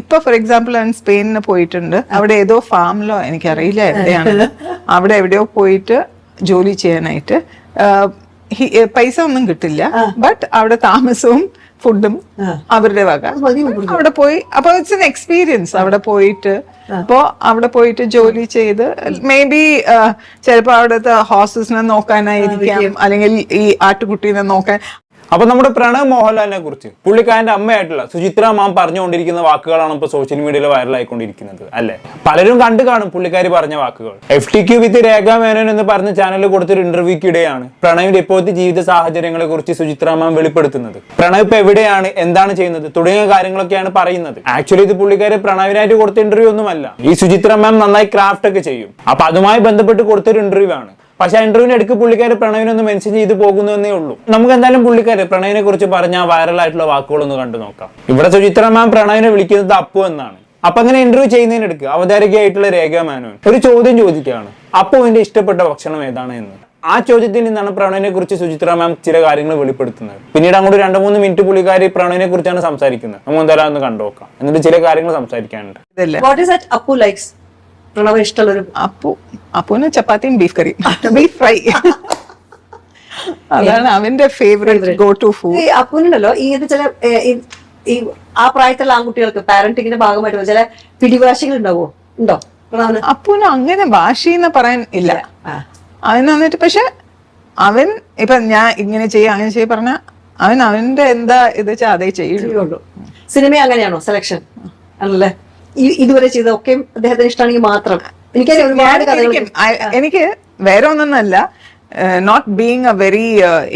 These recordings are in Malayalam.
ഇപ്പൊ ഫോർ എക്സാമ്പിൾ ഞാൻ സ്പെയിനിന് പോയിട്ടുണ്ട്. അവിടെ ഏതോ ഫാമിലോ എനിക്കറിയില്ല എവിടെയാണ്. അവിടെ എവിടെയോ പോയിട്ട് ജോലി ചെയ്യാനായിട്ട് പൈസ ഒന്നും കിട്ടില്ല. ബട്ട് അവിടെ താമസവും ഫുഡും അവരുടെ വക. അവിടെ പോയി അപ്പൊ ഇറ്റ്സ് എൻ എക്സ്പീരിയൻസ് അവിടെ പോയിട്ട് അപ്പോ അവിടെ പോയിട്ട് ജോലി ചെയ്ത് മേ ബി ചിലപ്പോ അവിടുത്തെ ഹോസസിനെ നോക്കാനായിരിക്കാം. അല്ലെങ്കിൽ ഈ ആട്ടുകുട്ടീനെ നോക്കാൻ അപ്പൊ നമ്മുടെ പ്രണവ് മോഹൻലാലിനെ കുറിച്ച് പുള്ളിക്കാരന്റെ അമ്മയായിട്ടുള്ള സുചിത്ര മാം പറഞ്ഞുകൊണ്ടിരിക്കുന്ന വാക്കുകളാണ് ഇപ്പൊ സോഷ്യൽ മീഡിയയിൽ വൈറലായിക്കൊണ്ടിരിക്കുന്നത് അല്ലെ? പലരും കണ്ടു കാണും പുള്ളിക്കാരി പറഞ്ഞ വാക്കുകൾ. F T Q with Rekha Menon എന്ന് പറഞ്ഞ ചാനലിൽ കൊടുത്തൊരു ഇന്റർവ്യൂക്കിടെയാണ് പ്രണവിന്റെ ഇപ്പോഴത്തെ ജീവിത സാഹചര്യങ്ങളെ കുറിച്ച് സുചിത്ര മാം വെളിപ്പെടുത്തുന്നത്. പ്രണവ് ഇപ്പൊ എവിടെയാണ്? എന്താണ് ചെയ്യുന്നത്? തുടങ്ങിയ കാര്യങ്ങളൊക്കെയാണ് പറയുന്നത്. ആക്ച്വലി ഇത് പുള്ളിക്കാരി പ്രണവിനായിട്ട് കൊടുത്ത ഇന്റർവ്യൂ ഒന്നുമല്ല. ഈ സുചിത്ര മാം നന്നായി ക്രാഫ്റ്റ് ഒക്കെ ചെയ്യും. അപ്പൊ അതുമായി ബന്ധപ്പെട്ട് കൊടുത്തൊരു ഇന്റർവ്യൂ ആണ്. പക്ഷെ ഇന്റർവ്യൂവിന് എടുക്ക് പുള്ളിക്കാര് പ്രണവിനൊന്ന് മെൻഷൻ ചെയ്ത് പോകുന്നതേ ഉള്ളൂ. നമുക്ക് എന്തായാലും പുള്ളിക്കാര് പ്രണവിനെ കുറിച്ച് പറഞ്ഞ വൈറൽ ആയിട്ടുള്ള വാക്കുകളൊന്ന് കണ്ടു നോക്കാം. ഇവിടെ സുചിത്ര മാം പ്രണവിനെ വിളിക്കുന്നത് അപ്പു എന്നാണ്. അപ്പൊ അങ്ങനെ ഇന്റർവ്യൂ ചെയ്യുന്നതിനെടുക്ക് അവതാരകയായിട്ടുള്ള രേഖ ഒരു ചോദ്യം ചോദിക്കുകയാണ്. അപ്പുവിന്റെ ഇഷ്ടപ്പെട്ട ഭക്ഷണം ഏതാണ് എന്ന്. ആ ചോദ്യത്തിൽ നിന്നാണ് പ്രണവിനെ കുറിച്ച് സുചിത്ര മാം ചില കാര്യങ്ങൾ വെളിപ്പെടുത്തുന്നത്. പിന്നീട് അങ്ങോട്ട് രണ്ട് മൂന്ന് മിനിറ്റ് പുള്ളിക്കാരി പ്രണവിനെ കുറിച്ചാണ് സംസാരിക്കുന്നത്. നമുക്ക് എന്തായാലും ഒന്ന് കണ്ടു നോക്കാം. എന്നിട്ട് ചില കാര്യങ്ങൾ സംസാരിക്കാനുണ്ട്. അപ്പു പ്രണവ് ഇഷ്ടമുള്ളൊരു അപ്പു അപ്പുവിന് ചപ്പാത്തിയും ബീഫ് കറി ബീഫ് ഫ്രൈ അതാണ് അവന്റെ ഫേവറേറ്റ് ഗോ ടു ഫുഡ് ഈ ഈ ഇത് ചില ഈ- ആ പ്രായത്തിലുള്ള ആൺകുട്ടികൾക്ക് പാരന്റിങ്ങിന്റെ ഭാഗമായിട്ട് ചില പിടിവാശികൾ ഉണ്ടാവോ ഉണ്ടോ അപ്പുവിന് അങ്ങനെ എന്ന് പറയാൻ ഇല്ല. ആ. അവൻ വന്നിട്ട് പക്ഷെ അവൻ ഇപ്പൊ ഞാൻ ഇങ്ങനെ ചെയ്യാം അങ്ങനെ ചെയ്യ പറഞ്ഞ അവൻ അവന്റെ എന്താ ഇത് വെച്ചാൽ അതേ ചെയ്യുള്ളൂ. സിനിമ അങ്ങനെയാണോ? സെലക്ഷൻ ആണല്ലേ? ഈ- ഇതുവരെ ചെയ്ത ഒക്കെ അദ്ദേഹത്തിന് ഇഷ്ടമാണെങ്കിൽ മാത്രം. എനിക്കറിയാം ഒരുപാട് കഥകൾ എനിക്ക് വേറെ ഒന്നൊന്നല്ല. Not being a very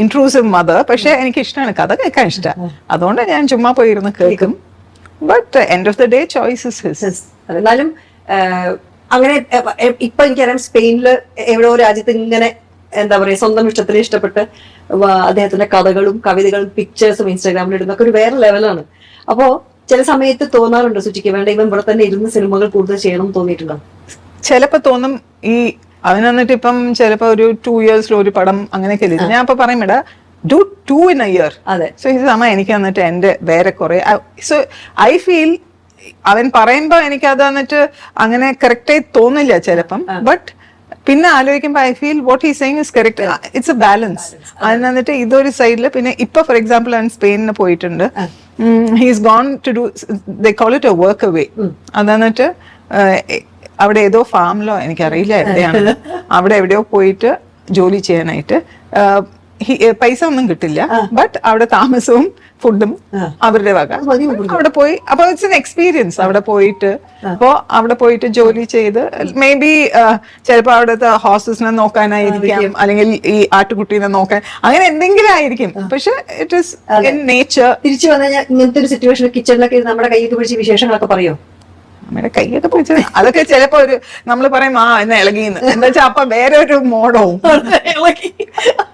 intrusive mother പക്ഷെ എനിക്ക് ഇഷ്ടമാണ് കഥ കേൾക്കാൻ ഇഷ്ടമാണ് അതുകൊണ്ട് ഞാൻ ചുമ്മാ പോയിരുന്ന് കേൾക്കും. But end of the day choice is his അതെ, എന്നാലും അങ്ങനെ ഇപ്പൊ എനിക്കറിയാം സ്പെയിനിൽ എവിടെയോ രാജ്യത്ത് ഇങ്ങനെ എന്താ പറയാ സ്വന്തം ഇഷ്ടത്തിന് ഇഷ്ടപ്പെട്ട് അദ്ദേഹത്തിന്റെ കഥകളും കവിതകളും പിക്ചേഴ്സും ഇൻസ്റ്റാഗ്രാമിൽ ഇടുന്നൊക്കെ ഒരു വേറെ ലെവലാണ് അപ്പോ ചില സമയത്ത് തോന്നാറുണ്ട് സുചിക്ക് വേണ്ട ഇവൻ ഇവിടെ തന്നെ ഇരുന്ന് സിനിമകൾ കൂടുതൽ ചെയ്യണം തോന്നിയിട്ടുണ്ടോ? ചിലപ്പോ തോന്നും. ഈ അതിന് വന്നിട്ട് ഇപ്പം ചിലപ്പോ ഒരു ടു ഇയേഴ്സിൽ ഒരു പടം അങ്ങനെയൊക്കെ ഇല്ലേ ഞാൻ അപ്പൊ പറയും ഇടാ do two in a year so ഇത് സമയം എനിക്ക് വന്നിട്ട് എന്റെ വേറെ കുറെ സോ ഐ ഫീൽ അവൻ പറയുമ്പോ എനിക്ക് അത് വന്നിട്ട് അങ്ങനെ കറക്റ്റായി തോന്നില്ല ചിലപ്പം. ബട്ട് പിന്നെ ആലോചിക്കുമ്പോൾ I feel what I saying is correct it's a balance അതിന് വന്നിട്ട് ഇതൊരു സൈഡിൽ പിന്നെ ഇപ്പൊ ഫോർ എക്സാമ്പിൾ അവൻ സ്പെയിനിന് പോയിട്ടുണ്ട്. He's gone to do they call it a work away അതെന്നിട്ട് അവിടെ ഏതോ ഫാമിലോ എനിക്കറിയില്ല എവിടെയാണ്. അവിടെ എവിടെയോ പോയിട്ട് ജോലി ചെയ്യാനായിട്ട് പൈസ ഒന്നും കിട്ടില്ല. ബട്ട് അവിടെ താമസവും ഫുഡും അവരുടെ വക. അവിടെ പോയി അപ്പൊ ഇറ്റ്സ് എൻ എക്സ്പീരിയൻസ് അവിടെ പോയിട്ട് അപ്പോ അവിടെ പോയിട്ട് ജോലി ചെയ്ത് മേ ബി ചിലപ്പോ അവിടുത്തെ ഹോസ്റ്റസിനെ നോക്കാനായിരിക്കാം അല്ലെങ്കിൽ ഈ ആട്ടുകുട്ടീനെ നോക്കാൻ അങ്ങനെ എന്തെങ്കിലും ആയിരിക്കും. പക്ഷെ ഇറ്റ് ഇസ് ഇൻ നേച്ചർ തിരിച്ചു വന്നാൽ ഇങ്ങനത്തെ ഒരു സിറ്റുവേഷൻ കിച്ചണിലൊക്കെ നമ്മുടെ കയ്യിൽ പിടിച്ച് വിശേഷങ്ങളൊക്കെ പറയോ? നമ്മുടെ കൈയൊക്കെ പിടിച്ച് അതൊക്കെ ചിലപ്പോ ഒരു നമ്മൾ പറയും ആ എന്നെ ഇളകിന്ന്. എന്താ വെച്ചാ അപ്പൊ വേറെ ഒരു മോഡവും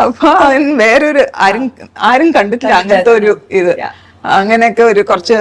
അപ്പൊ അവൻ വേറൊരു ആരും ആരും കണ്ടിട്ടില്ല അങ്ങനത്തെ ഒരു ഇത്. അങ്ങനെയൊക്കെ ഒരു കുറച്ച്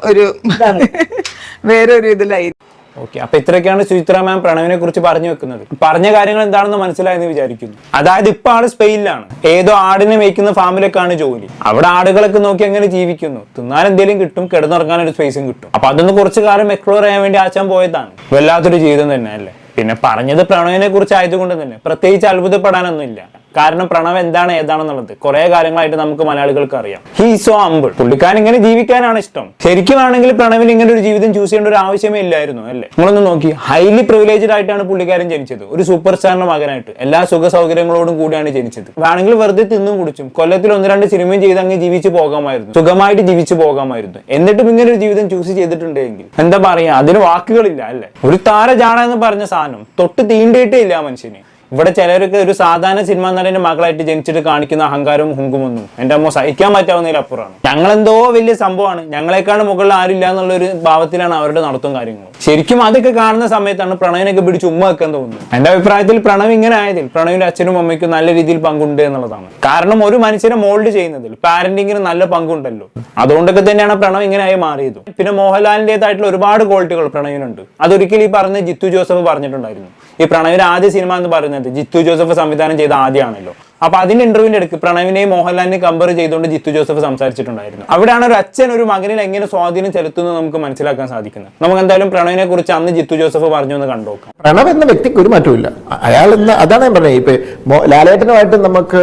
ഒരു വേറൊരു ഇതിലായി. ഓക്കെ അപ്പൊ ഇത്രയൊക്കെയാണ് സുചിത്ര മാം പ്രണവിനെ കുറിച്ച് പറഞ്ഞു വെക്കുന്നത്. പറഞ്ഞ കാര്യങ്ങൾ എന്താണെന്ന് മനസ്സിലായെന്ന് വിചാരിക്കുന്നു. അതായത് ഇപ്പൊ ആൾ സ്പെയിനിലാണ്. ഏതോ ആടിനെ മേയ്ക്കുന്ന ഫാമിലൊക്കെയാണ് ജോലി. അവിടെ ആടുകളൊക്കെ നോക്കി അങ്ങനെ ജീവിക്കുന്നു? തിന്നാൻ എന്തെങ്കിലും കിട്ടും കിടന്നുറങ്ങാൻ ഒരു സ്പേസും കിട്ടും. അപ്പൊ അതൊന്ന് കുറച്ച് കാലം എക്സ്പ്ലോർ ചെയ്യാൻ വേണ്ടി ആച്ചാൻ പോയതാണ്. വല്ലാത്തൊരു ജീവിതം തന്നെ അല്ലേ പിന്നെ പറഞ്ഞത് പ്രണവിനെ കുറിച്ച് ആയതുകൊണ്ട് തന്നെ. പ്രത്യേകിച്ച് അത്ഭുതപ്പെടാനൊന്നുമില്ല. കാരണം പ്രണവ് എന്താണ് ഏതാണെന്നുള്ളത്. കുറെ കാര്യങ്ങളായിട്ട് നമുക്ക് മലയാളികൾക്ക് അറിയാം. ഹീ സോ അമ്പിൾ പുള്ളിക്കാരൻ ഇങ്ങനെ ജീവിക്കാനാണ് ഇഷ്ടം. ശരിക്കും ആണെങ്കിൽ പ്രണവിന് ഇങ്ങനെ ഒരു ജീവിതം ചൂസ് ചെയ്യേണ്ട ഒരു ആവശ്യമേ ഇല്ലായിരുന്നു അല്ലേ? നിങ്ങളൊന്ന് നോക്കി. ഹൈലി പ്രിവിലേജ്ഡ് ആയിട്ടാണ് പുള്ളിക്കാരൻ ജനിച്ചത്. ഒരു സൂപ്പർ സ്റ്റാറിന്റെ മകനായിട്ട്. എല്ലാ സുഖ സൗകര്യങ്ങളോടും കൂടിയാണ് ജനിച്ചത്. വേണമെങ്കിൽ വെറുതെ തിന്നും കുടിച്ചും കൊല്ലത്തിൽ ഒന്ന് രണ്ട് സിനിമയും ചെയ്ത് അങ്ങ് ജീവിച്ചു പോകാമായിരുന്നു. സുഖമായിട്ട് ജീവിച്ചു പോകാമായിരുന്നു. എന്നിട്ടും ഇങ്ങനെ ഒരു ജീവിതം ചൂസ് ചെയ്തിട്ടുണ്ടെങ്കിൽ എന്താ പറയാ? അതിന് വാക്കുകളില്ല അല്ലേ? ഒരു താര ജാണ എന്ന് പറഞ്ഞ സാധനം തൊട്ട് തീണ്ടിയിട്ടേ ഇല്ല മനുഷ്യന്. ഇവിടെ ചിലരൊക്കെ ഒരു സാധാരണ സിനിമാ നടന്റെ മകളായിട്ട് ജനിച്ചിട്ട് കാണിക്കുന്ന അഹങ്കാരവും ഹുങ്കുമൊന്നും എന്റെ അമ്മ സഹിക്കാൻ പറ്റാവുന്നതിലപ്പുറമാണ് ഞങ്ങളെന്തോ വലിയ സംഭവമാണ്. ഞങ്ങളെക്കാണ് മുകളിൽ ആരില്ല എന്നുള്ള ഒരു ഭാവത്തിലാണ് അവരുടെ നടത്തും കാര്യങ്ങളും. ശരിക്കും അതൊക്കെ കാണുന്ന സമയത്താണ് പ്രണവിനൊക്കെ പിടിച്ച് ഉമ്മ വെക്കാൻ തോന്നുന്നത്. എന്റെ അഭിപ്രായത്തിൽ പ്രണവ് ഇങ്ങനെ ആയതിൽ പ്രണവിന്റെ അച്ഛനും അമ്മയ്ക്കും നല്ല രീതിയിൽ പങ്കുണ്ട് എന്നുള്ളതാണ്. കാരണം ഒരു മനുഷ്യനെ മോൾഡ് ചെയ്യുന്നതിൽ പാരന്റിങ്ങിന് നല്ല പങ്കുണ്ടല്ലോ. അതുകൊണ്ടൊക്കെ തന്നെയാണ് പ്രണവ് ഇങ്ങനെ ആയി മാറിയത്. പിന്നെ മോഹൻലാലിന്റെതായിട്ടുള്ള ഒരുപാട് ക്വാളിറ്റികൾ പ്രണവിനുണ്ട്. അതൊരിക്കലും ഈ പറഞ്ഞ ജിത്തു ജോസഫ് പറഞ്ഞിട്ടുണ്ടായിരുന്നു. ഈ പ്രണവിന്റെ ആദ്യ സിനിമ എന്ന് പറയുന്നത് ജിത്തു ജോസഫ് സംവിധാനം ചെയ്ത ആദ്യമാണല്ലോ. അപ്പൊ അതിന്റെ ഇന്റർവ്യൂവിന്റെ അടുക്ക് പ്രണവിനെയും മോഹൻലാലിനെ കമ്പയർ ചെയ്തുകൊണ്ട് ജിത്തു ജോസഫ് സംസാരിച്ചിട്ടുണ്ടായിരുന്നു. അവിടെയാണ് ഒരു അച്ഛൻ ഒരു മകനിൽ എങ്ങനെ സ്വാധീനം ചെലുത്തുന്നത് നമുക്ക് മനസ്സിലാക്കാൻ സാധിക്കുന്നത്. നമുക്ക് എന്തായാലും പ്രണവിനെ കുറിച്ച് അന്ന് ജിത്തു ജോസഫ് പറഞ്ഞു എന്ന് കണ്ടുനോക്കാം പ്രണവ് എന്ന വ്യക്തിക്ക് ഒരു മാറ്റമില്ല അയാൾ ഇന്ന് അതാണ് ഞാൻ പറഞ്ഞത്. ഇപ്പൊ ലാലേട്ടനുമായിട്ട് നമുക്ക്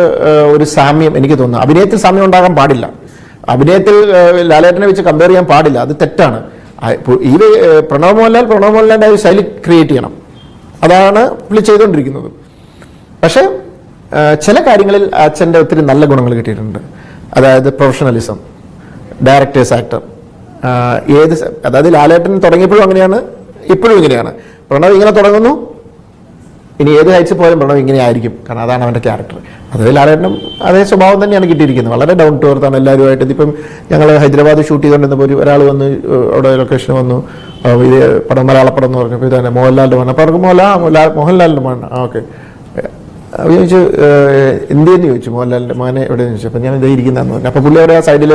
ഒരു സാമ്യം എനിക്ക് തോന്നുന്നു. അഭിനയത്തിൽ സാമ്യം ഉണ്ടാകാൻ പാടില്ല. അഭിനയത്തിൽ ലാലേട്ടനെ വെച്ച് കമ്പയർ ചെയ്യാൻ പാടില്ല. അത് തെറ്റാണ്. ഈ പ്രണവ് മോഹൻലാൽ പ്രണവ് മോഹൻലാലിന്റെ ഒരു ശൈലി ക്രിയേറ്റ് ചെയ്യണം. അതാണ് പുള്ളി ചെയ്തുകൊണ്ടിരിക്കുന്നത് പക്ഷേ ചില കാര്യങ്ങളിൽ അച്ഛന്റെ ഒത്തിരി നല്ല ഗുണങ്ങൾ കിട്ടിയിട്ടുണ്ട്. അതായത് പ്രൊഫഷണലിസം ഡയറക്ടേഴ്സ് ആക്ടർ ഏത് അതായത് ലാലേട്ടൻ തുടങ്ങിയപ്പോഴും അങ്ങനെയാണ് ഇപ്പോഴും ഇങ്ങനെയാണ്. പ്രണവ് ഇങ്ങനെ തുടങ്ങുന്നു. ഇനി ഏത് ഹൈറ്റ്സ് പോലും പ്രണവ് ഇങ്ങനെ ആയിരിക്കും. കാരണം അതാണ് അവന്റെ ക്യാരക്ടർ അത് ലാലേട്ടനും അതേ സ്വഭാവം തന്നെയാണ് കിട്ടിയിരിക്കുന്നത്. വളരെ ഡൗൺ ടു എർത്താണ് എല്ലാവരുമായിട്ട്. ഇതിപ്പം ഞങ്ങൾ ഹൈദരാബാദ് ഷൂട്ട് ചെയ്തുകൊണ്ടിരുന്നപ്പോൾ ഒരു ഒരാൾ വന്ന് അവിടെ ലൊക്കേഷൻ വന്നു. ഇത് പടം മലയാള പടം എന്ന് പറഞ്ഞപ്പോൾ ഇതാണ് മോഹൻലാലിന്റെ മകൻ. അപ്പോൾ അവർക്ക് മോഹൻലാൽ മോഹൻലാലിന്റെ മകൻ ആ ഓക്കെ. അപ്പോൾ ചോദിച്ചു എന്തിയെന്ന് ചോദിച്ചു മോഹൻലാലിന്റെ മകനെ എവിടെയെന്ന് ചോദിച്ചു. അപ്പം ഞാൻ ഇതേ ഇരിക്കുന്നതെന്ന് പറഞ്ഞു. അപ്പോൾ പുള്ളി അവിടെ ആ സൈഡിൽ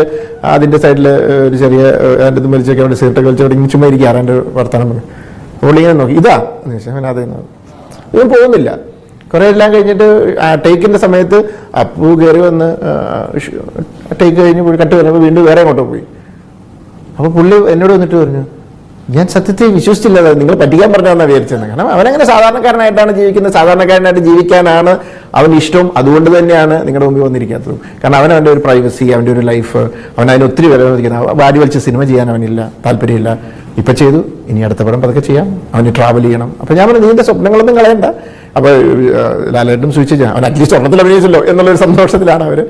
അതിന്റെ സൈഡിൽ ഒരു ചെറിയ അതിന്റെ ഇത് മരിച്ചൊക്കെ അവിടെ സീറ്റൊക്കെ വലിച്ച് അവിടെ ഇങ്ങനെ ചുമ്മാ ഇരിക്കുകയാണ് എന്റെ വർത്തമാനം പറഞ്ഞു. പുള്ളി ഇങ്ങനെ നോക്കി ഇതാ എന്ന് ചോദിച്ചു. അവൻ അതേ ഇവൻ പോകുന്നില്ല. കുറേ എല്ലാം കഴിഞ്ഞിട്ട് ടേക്കിന്റെ സമയത്ത് അപ്പു കയറി വന്ന് ടേക്ക് കഴിഞ്ഞ് പോയി കട്ട് വരുമ്പോൾ വീണ്ടും വേറെ അങ്ങോട്ട് പോയി. അപ്പോൾ പുള്ളി എന്നോട് വന്നിട്ട് പറഞ്ഞു ഞാൻ സത്യത്തെ വിശ്വസിച്ചില്ല നിങ്ങൾ പഠിക്കാൻ പറഞ്ഞാണ് വിചാരിച്ചത്. കാരണം അവനങ്ങനെ സാധാരണക്കാരനായിട്ടാണ് ജീവിക്കുന്നത്. സാധാരണക്കാരനായിട്ട് ജീവിക്കാനാണ് അവന് ഇഷ്ടം അതുകൊണ്ട് തന്നെയാണ് നിങ്ങളുടെ മുമ്പിൽ വന്നിരിക്കാത്തത്. കാരണം അവൻ അവന്റെ ഒരു പ്രൈവസി അവന്റെ ഒരു ലൈഫ് അവൻ അതിന് ഒത്തിരി വില വന്നിരിക്കുന്നത് വാരി വലിച്ച് സിനിമ ചെയ്യാൻ അവനില്ല താല്പര്യമില്ല. ഇപ്പം ചെയ്തു. ഇനി അടുത്ത പടം പതുക്കെ ചെയ്യാം. അവന് ട്രാവൽ ചെയ്യണം. അപ്പം ഞാൻ പറഞ്ഞു നീന്റെ സ്വപ്നങ്ങളൊന്നും കളയണ്ട. അപ്പോൾ ലാലേട്ടും ചെയ്യാം അവൻ അറ്റ്ലീസ്റ്റ് സ്വർണത്തിൽ അഭിനയിച്ചല്ലോ എന്നുള്ളൊരു സന്തോഷത്തിലാണ് അവർ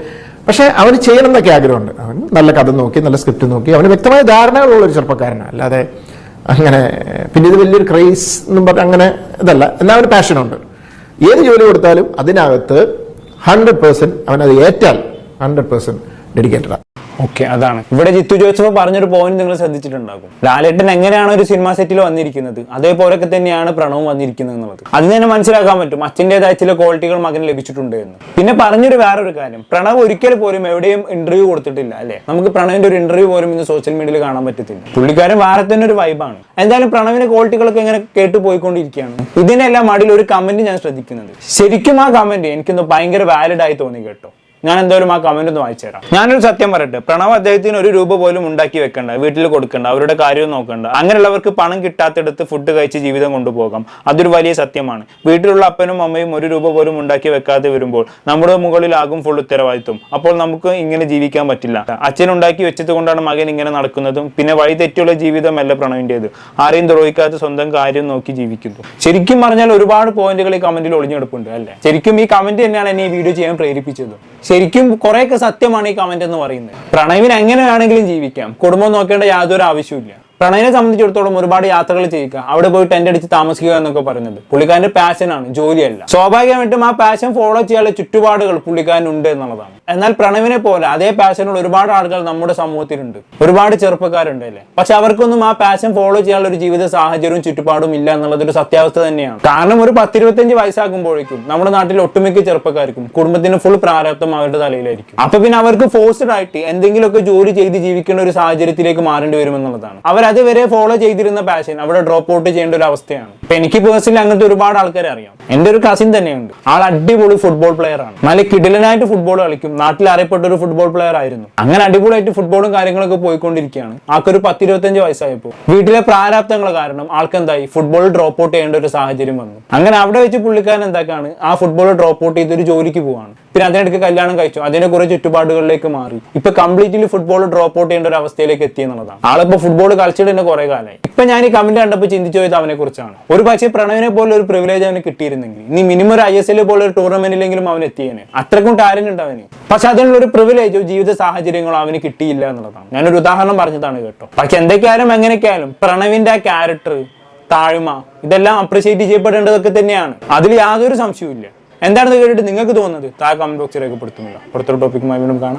പക്ഷേ അവന് ചെയ്യണം എന്നൊക്കെ ആഗ്രഹമുണ്ട്. അവൻ നല്ല കഥ നോക്കി നല്ല സ്ക്രിപ്റ്റ് നോക്കി. അവന് വ്യക്തമായ ധാരണകളുള്ള ഒരു ചെറുപ്പക്കാരനാണ്. അല്ലാതെ അങ്ങനെ പിന്നെ ഇത് വലിയൊരു ക്രൈസ് എന്നും പറഞ്ഞ അങ്ങനെ ഇതല്ല. എല്ലാവരും പാഷനുണ്ട് ഏത് ജോലി കൊടുത്താലും അതിനകത്ത് ഹൺഡ്രഡ് പേഴ്സന്റ് അവനത് ഏറ്റാൽ ഹൺഡ്രഡ് പേഴ്സന്റ് ഡെഡിക്കേറ്റഡാണ് ഓക്കെ അതാണ്. ഇവിടെ ജിത്തു ജോസഫ് പറഞ്ഞൊരു പോയിന്റ് നിങ്ങൾ ശ്രദ്ധിച്ചിട്ടുണ്ടാകും. ലാലേട്ടൻ എങ്ങനെയാണ് ഒരു സിനിമ സെറ്റിൽ വന്നിരിക്കുന്നത്? അതേപോലൊക്കെ തന്നെയാണ് പ്രണവും വന്നിരിക്കുന്നത് എന്നുള്ളത്. അത് തന്നെ മനസ്സിലാക്കാൻ പറ്റും. അച്ഛന്റെതായ ചില ക്വാളിറ്റികൾ മകന് ലഭിച്ചിട്ടുണ്ട് എന്ന്. പിന്നെ പറഞ്ഞൊരു വേറൊരു കാര്യം. പ്രണവ് ഒരിക്കൽ പോലും എവിടെയും ഇന്റർവ്യൂ കൊടുത്തിട്ടില്ല അല്ലെ? നമുക്ക് പ്രണവിന്റെ ഒരു ഇന്റർവ്യൂ പോലും ഇന്ന് സോഷ്യൽ മീഡിയയിൽ കാണാൻ പറ്റത്തില്ല. പുള്ളിക്കാരൻ വേറെ ഒരു വൈബാണ് എന്തായാലും പ്രണവിന്റെ ക്വാളിറ്റികളൊക്കെ ഇങ്ങനെ കേട്ടു പോയിക്കൊണ്ടിരിക്കുകയാണ്. ഇതിനെല്ലാം അടിയിൽ ഒരു കമന്റ് ഞാൻ ശ്രദ്ധിക്കുന്നത് ശരിക്കും ആ കമന്റ് എനിക്കൊന്ന് ഭയങ്കര വാലിഡ് ആയി തോന്നി കേട്ടോ. ഞാൻ എന്തായാലും ആ കമന്റ് ഒന്ന് വായിച്ചു തരാം. ഞാനൊരു സത്യം പറയട്ടെ. പ്രണവ് അദ്ദേഹത്തിന് ഒരു രൂപ പോലും ഉണ്ടാക്കി വെക്കണ്ട. വീട്ടിൽ കൊടുക്കണ്ട. അവരുടെ കാര്യം നോക്കണ്ട. അങ്ങനെയുള്ളവർക്ക് പണം കിട്ടാത്തിടത്ത് ഫുഡ് കഴിച്ച് ജീവിതം കൊണ്ടുപോകാം. അതൊരു വലിയ സത്യമാണ്. വീട്ടിലുള്ള അപ്പനും അമ്മയും ഒരു രൂപ പോലും ഉണ്ടാക്കി വെക്കാതെ വരുമ്പോൾ നമ്മുടെ മുകളിലാകും ഫുൾ ഉത്തരവാദിത്വം. അപ്പോൾ നമുക്ക് ഇങ്ങനെ ജീവിക്കാൻ പറ്റില്ല. അച്ഛൻ ഉണ്ടാക്കി വെച്ചത് കൊണ്ടാണ് മകൻ ഇങ്ങനെ നടക്കുന്നതും. പിന്നെ വഴി തെറ്റിയുള്ള ജീവിതമല്ല പ്രണവിന്റെത് ആരെയും ദ്രോഹിക്കാത്ത സ്വന്തം കാര്യം നോക്കി ജീവിക്കുന്നു. ശരിക്കും പറഞ്ഞാൽ ഒരുപാട് പോയിന്റുകൾ ഈ കമന്റിൽ ഒളിഞ്ഞെടുപ്പുണ്ട് അല്ലേ? ശരിക്കും ഈ കമന്റ് തന്നെയാണ് എന്നെ ഈ വീഡിയോ ചെയ്യാൻ പ്രേരിപ്പിച്ചത്. ശരിക്കും കുറെയൊക്കെ സത്യമാണ് ഈ കമന്റ് എന്ന് പറയുന്നത്. പ്രണവിന് എങ്ങനെ വേണമെങ്കിലും ജീവിക്കാം. കുടുംബം നോക്കേണ്ട യാതൊരു ആവശ്യമില്ല പ്രണയനെ സംബന്ധിച്ചിടത്തോളം ഒരുപാട് യാത്രകൾ ചെയ്യുക അവിടെ പോയി ടെന്റ് അടിച്ച് താമസിക്കുക എന്നൊക്കെ പറയുന്നത്. പുള്ളിക്കാരന്റെ പാഷനാണ് ജോലിയല്ല. സ്വാഭാവികമായിട്ടും ആ പാഷൻ ഫോളോ ചെയ്യാനുള്ള ചുറ്റുപാടുകൾ പുള്ളിക്കാരനുണ്ട് എന്നുള്ളതാണ്. എന്നാൽ പ്രണവിനെ പോലെ അതേ പാഷനുള്ള ഒരുപാട് ആളുകൾ നമ്മുടെ സമൂഹത്തിലുണ്ട്. ഒരുപാട് ചെറുപ്പക്കാരുണ്ട് അല്ലേ? പക്ഷെ അവർക്കൊന്നും ആ പാഷൻ ഫോളോ ചെയ്യാനുള്ള ഒരു ജീവിത സാഹചര്യവും ചുറ്റുപാടും ഇല്ല എന്നുള്ളതൊരു സത്യാവസ്ഥ തന്നെയാണ്. കാരണം ഒരു പത്തിരുപത്തഞ്ച് വയസ്സാകുമ്പോഴേക്കും നമ്മുടെ നാട്ടിൽ ഒട്ടുമിക്ക ചെറുപ്പക്കാർക്കും കുടുംബത്തിന് ഫുൾ പ്രാരാബ്ദം അവരുടെ തലയിലായിരിക്കും. അപ്പൊ പിന്നെ അവർക്ക് ഫോഴ്സ്ഡ് ആയിട്ട് എന്തെങ്കിലുമൊക്കെ ജോലി ചെയ്ത് ജീവിക്കേണ്ട ഒരു സാഹചര്യത്തിലേക്ക് മാറേണ്ടി വരുമെന്നുള്ളതാണ്. അവർ അതുവരെ ഫോളോ ചെയ്തിരുന്ന പാഷൻ അവിടെ ഡ്രോപ്പ് ഔട്ട് ചെയ്യേണ്ട ഒരു അവസ്ഥയാണ്. അപ്പൊ എനിക്ക് പേഴ്സണലി അങ്ങനത്തെ ഒരുപാട് ആൾക്കാരെ അറിയാം. എന്റെ ഒരു കസിൻ തന്നെയുണ്ട്. ആൾ അടിപൊളി ഫുട്ബോൾ പ്ലെയർ ആണ്. നല്ല കിടിലനായിട്ട് ഫുട്ബോൾ കളിക്കും. നാട്ടിൽ അറിയപ്പെട്ട ഒരു ഫുട്ബോൾ പ്ലെയർ ആയിരുന്നു. അങ്ങനെ അടിപൊളിയായിട്ട് ഫുട്ബോളും കാര്യങ്ങളൊക്കെ പോയിക്കൊണ്ടിരിക്കുകയാണ്. ആൾക്കൊരു പത്തിരുപത്തഞ്ച് വയസ്സായപ്പോൾ. വീട്ടിലെ പ്രാരാബ്ദങ്ങൾ കാരണം ആൾക്കെന്തായി? ഫുട്ബോൾ ഡ്രോപ്പ് ഔട്ട് ചെയ്യേണ്ട ഒരു സാഹചര്യം വന്നു. അങ്ങനെ അവിടെ വെച്ച് പുള്ളിക്കാരൻ എന്താക്കാണ്? ആ ഫുട്ബോൾ ഡ്രോപ്പ് ഔട്ട് ചെയ്ത് ഒരു ജോലിക്ക് പോവാണ്. പിന്നെ അതിനിടയ്ക്ക് കല്യാണം കഴിച്ചു. അതിനെ കുറെ ചുറ്റുപാടുകളിലേക്ക് മാറി. ഇപ്പൊ കംപ്ലീറ്റ്ലി ഫുട്ബോൾ ഡ്രോപ്പ് ഔട്ട് ചെയ്യേണ്ട ഒരു അവസ്ഥയിലേക്ക് എത്തി എന്നുള്ളതാണ്. ആളിപ്പോ ഫുട്ബോൾ കളിച്ചിട്ട് തന്നെ കുറെ കാലമായി. ഇപ്പൊ ഞാൻ ഈ കമന്റ് കണ്ടപ്പോൾ ചിന്തിച്ചു പോയത് അവനെ കുറിച്ചാണ്. ഒരു പക്ഷേ പ്രണവിനെ പോലെ ഒരു പ്രിവിലേജ് അവന് കിട്ടിയിരുന്നെങ്കിൽ ഇനി മിനിമം ഒരു ഐ എസ് എൽ പോലെ ഒരു ടൂർണമെന്റിലെങ്കിലും അവൻ എത്തിയേനെ. അത്രക്കും ടാലന്റ് ഉണ്ട് അവന്. പക്ഷെ അതിനുള്ള ഒരു പ്രിവിലേജോ ജീവിത സാഹചര്യങ്ങളോ അവന് കിട്ടിയില്ല എന്നുള്ളതാണ്. ഞാനൊരു ഉദാഹരണം പറഞ്ഞതാണ് കേട്ടോ. പക്ഷെ എന്തൊക്കെയായാലും എങ്ങനെയൊക്കെയായാലും പ്രണവിന്റെ ആ ക്യാരക്ടർ താഴ്മ ഇതെല്ലാം അപ്രിഷിയേറ്റ് ചെയ്യപ്പെടേണ്ടതൊക്കെ തന്നെയാണ്. അതിൽ യാതൊരു സംശയവും ഇല്ല എന്താണെന്ന് കേട്ടിട്ട് നിങ്ങൾക്ക് തോന്നുന്നത്? താ കമന്റ് ബോക്സിൽ രേഖപ്പെടുത്തുന്നില്ല. പുറത്തൊരു ടോപ്പിക്കുമായി വീണ്ടും കാണാം.